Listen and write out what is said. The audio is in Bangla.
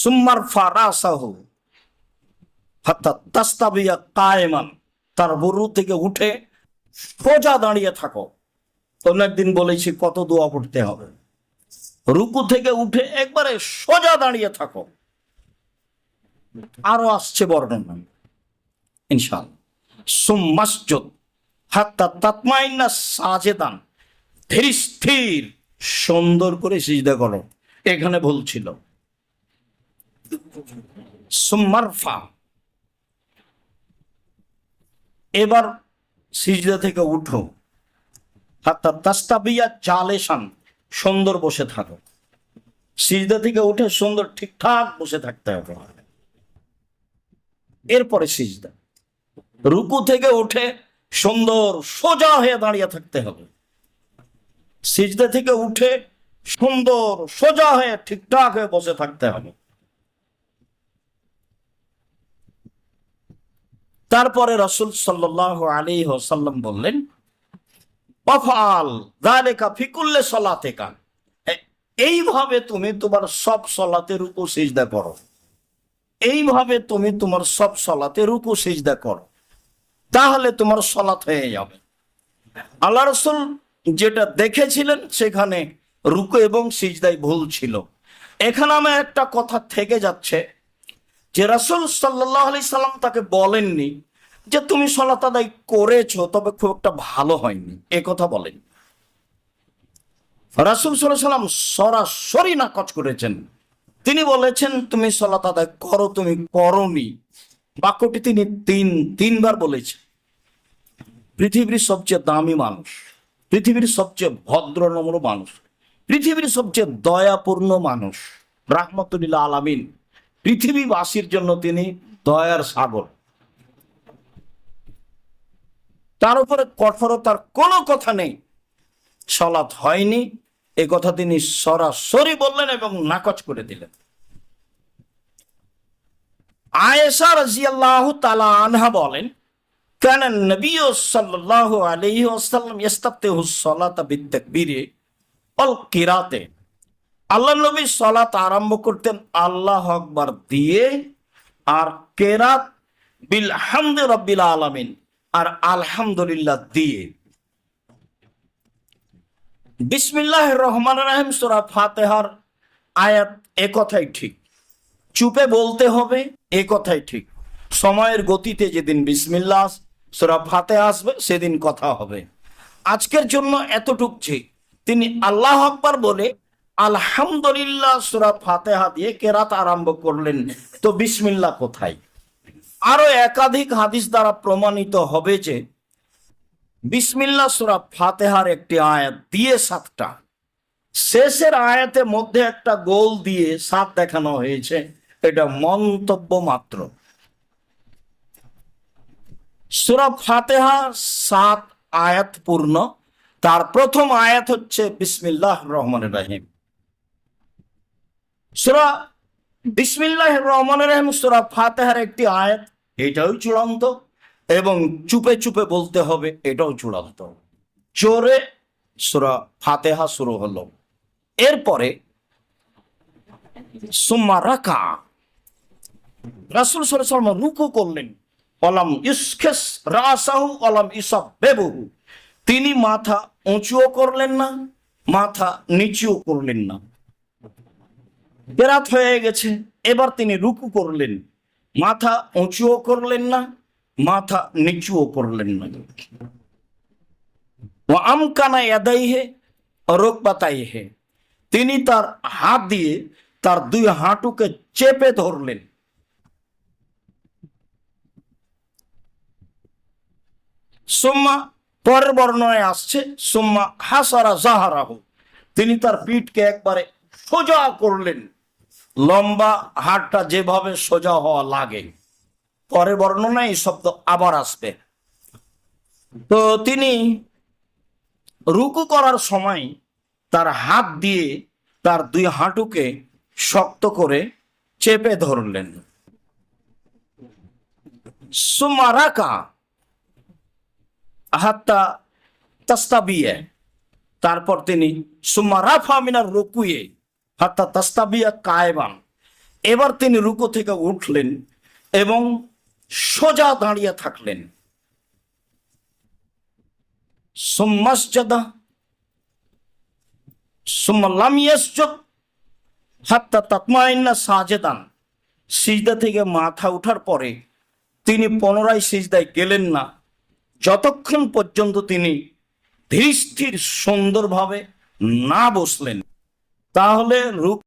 সুম্মার ফারাসাহু। তাস্তাবিয়া কায়মান। তার বরু থেকে উঠে সোজা দাঁড়িয়ে থাকো। অনেকদিন বলেছি, কত দোয়া পড়তে হবে। রুকু থেকে উঠে একবারে সোজা দাঁড়িয়ে থাকো। আরও আসছে বর্ণনা। ইনশাল সুম্মাসজুদ। হাত্তা তাতমাইন্না সাজেদান। ধীর স্থির। সুন্দর করে সিজদা করো। এখানে ভুল ছিল। এবার সিজদা থেকে উঠো। হাত্তা তাস্তাবিয়া চালেসান সুন্দর বসে থাকো। সিজদা থেকে উঠে সুন্দর ঠিকঠাক বসে থাকতে হবে। এরপরে সিজদা। রুকু থেকে উঠে সুন্দর সোজা হয়ে দাঁড়িয়ে থাকতে হবে। সিজদা থেকে উঠে সুন্দর সোজা হয়ে ঠিকঠাক হয়ে বসে থাকতে হবে। তারপরে রসুল সাল্লাহ আলী ওসাল্লাম বললেন ফিকুল্লে সলাতে কান এইভাবে তুমি তোমার সব সলাতে রুকু সিজদা করো। এইভাবে তুমি তোমার সব সলাতে রুকু সিজদা করো। তাহলে তোমার সলাত হয়ে যাবে। আল্লাহ রসুল যেটা দেখেছিলেন সেখানে রুকু এবং সিজদাই ভুল ছিল। এখানে আমার একটা কথা থেকে যাচ্ছে। যে রাসুল সাল্লাহ আলি সাল্লাম তাকে বলেননি যে তুমি সলাত আদায় করেছ, তবে খুব একটা ভালো হয়নি। এ কথা বলেন। রাসুল সাল্লাম সরাসরি নাকচ করেছেন। তিনি বলেছেন, তুমি সলাত আদায় করো, তুমি করনি। বাক্যটি তিনি তিন, তিনবার বলেছেন। পৃথিবীর সবচেয়ে দামি মানুষ, পৃথিবীর সবচেয়ে ভদ্র নম্র মানুষ, পৃথিবীর সবচেয়ে দয়াপূর্ণ মানুষ রাহমতুল্লাহ আলামিন পৃথিবীবাসীর জন্য তিনি দয়ার সাগর। তার উপরে কঠোরতার কোনো কথা নেই। সলাৎ হয়নি, এ কথা তিনি সরাসরি বললেন এবং নাকচ করে দিলেন। আয়েশা রাজিয়াল্লাহ তালা আনহা বলেন, কেন নবী সাল্লাহ আলহি ওসাল্লাম ইস্তাবতেহু সলাতা বিত্তাকবীরে অল কিরাতে। আল্লাহ নবী সলাত আরম্ভ করতেন আল্লাহ আকবার দিয়ে, আর কেরাত বিল হামদ রব্বিল আলামিন, আর আলহামদুলিল্লাহ দিয়ে। বিসমিল্লাহ রহমান রাহিম, সুরা ফাতেহার আয়াত এ কথাই ঠিক। চুপে বলতে হবে, এ কথাই ঠিক। সময়ের গতিতে যেদিন বিসমিল্লাহ সুরা ফাতে আসবে, সেদিন কথা হবে। আজকের জন্য এতটুক যে, তিনি আল্লাহ আকবার বলে আলহামদুলিল্লাহ সুরা ফাতেহা দিয়ে কেরাত আরম্ভ করলেন। তো বিসমিল্লাহ কোথায়? আরও একাধিক হাদিস দ্বারা প্রমাণিত হবে যে বিসমিল্লাহ সুরা ফাতেহার একটি আয়াত দিয়ে সাতটা। শেষের আয়াতের মধ্যে একটা গোল দিয়ে সাত দেখানো হয়েছে। এটা মন্তব্য মাত্র। সুরা ফাতেহা সাত আয়াত পূর্ণ। তার প্রথম আয়াত হচ্ছে বিসমিল্লাহ রহমান রাহিম। সুরা বিসমিল্লাহ রহমান রহিম, সুরা ফাতেহার একটি আয়াত। এটাও চূড়ান্ত এবং চুপে চুপে বলতে হবে, এটাও চূড়ান্ত। সুরা ফাতেহা শুরু হলো। এরপরে সুম্মা রাসুল রুকু করলেন। ইসখেস রাসাহু ইসব বেবহু তিনি মাথা উঁচুও করলেন না, মাথা নিচুও করলেন না। বেরাত হয়ে গেছে। এবার তিনি রুকু করলেন। মাথা উঁচুও করলেন না, মাথা নিচুও করলেন না। ও আমকানা এদাইহে রোগ হে তিনি তার হাত দিয়ে তার দুই হাঁটুকে চেপে ধরলেন। সোম্মা পরের বর্ণনায় আসছে, সোম্মা হাসারা জাহারাহু। তিনি তার পিঠকে একবারে সোজা করলেন। লম্বা হাটটা যেভাবে সোজা হওয়া লাগে। পরে বর্ণনায় এই শব্দ আবার আসবে। তো তিনি রুকু করার সময় তার হাত দিয়ে তার দুই হাঁটুকে শক্ত করে চেপে ধরলেন। সুমারাকা হাতটা তাস্তাবিয়ে। তারপর তিনি সুমারাফা মিনার রুকুয়ে হাত্তা তাস্তাবিয়া কায়বান এবার তিনি রুকো থেকে উঠলেন এবং সোজা দাঁড়িয়ে থাকলেন। সাজেদান। সিজদা থেকে মাথা ওঠার পরে তিনি পুনরায় সিজদায় গেলেন না। যতক্ষণ পর্যন্ত তিনি ধীর সুন্দরভাবে না বসলেন। তাহলে রূপ